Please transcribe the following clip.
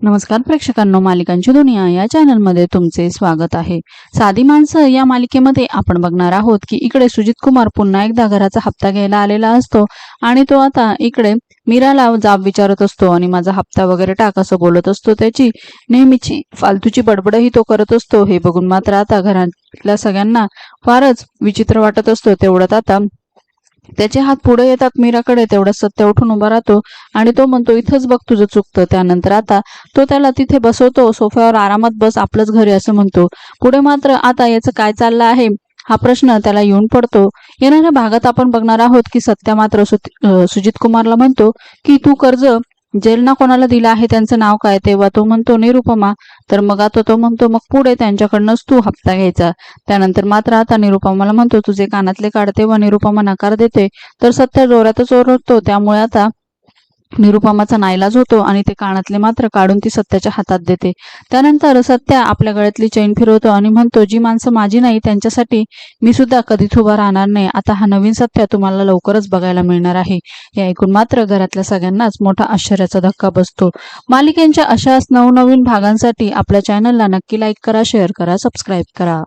नमस्कार प्रेक्षकांनो मालिकांची दुनिया या चॅनलमध्ये तुमचे स्वागत आहे. साधी माणसं या मालिकेमध्ये आपण बघणार आहोत की इकडे सुजित कुमार पुन्हा एकदा घराचा हप्ता घ्यायला आलेला असतो आणि तो आता इकडे मीराला जाब विचारत असतो आणि माझा हप्ता वगैरे टाक असं बोलत असतो त्याची. नेहमीची फालतूची बडबडही तो करत असतो. हे बघून मात्र आता घरातल्या सगळ्यांना फारच विचित्र वाटत असतो. तेवढ्यात आता त्याचे हात पुढे येतात मीराकडे तेवढा सत्य उठून उभा राहतो आणि तो म्हणतो इथंच बघ तुझं चुकतं. त्यानंतर आता तो त्याला तिथे बसवतो सोफ्यावर आरामात बस आपलंच घरी असं म्हणतो. पुढे मात्र आता याचं काय चाललं आहे हा प्रश्न त्याला येऊन पडतो. येणाऱ्या भागात आपण बघणार आहोत की सत्या मात्र सुजित कुमारला म्हणतो की तू कर्ज जेलना कोणाला दिलं आहे त्यांचं नाव काय? तेव्हा तो म्हणतो निरुपमा. तर मग आता तो म्हणतो मग पुढे त्यांच्याकडनंच तू हप्ता घ्यायचा. त्यानंतर मात्र आता निरुपमाला म्हणतो तुझे कानातले काढ. तेव्हा निरुपमा नकार देते तर सत्य जोरातच ओरडतो. त्यामुळे आता निरुपमाचा नाईलाज होतो आणि ते कानातले मात्र काढून ती सत्याच्या हातात देते. त्यानंतर सत्या आपल्या गळ्यातली चैन फिरवतो आणि म्हणतो जी माणसं माझी नाही त्यांच्यासाठी मी सुद्धा कधीच उभा राहणार नाही. आता हा नवीन सत्या तुम्हाला लवकरच बघायला मिळणार आहे. हे ऐकून मात्र घरातल्या सगळ्यांनाच मोठा आश्चर्याचा धक्का बसतो. मालिकेंच्या अशाच नवनवीन भागांसाठी आपल्या चॅनलला नक्की लाईक करा शेअर करा सबस्क्राईब करा.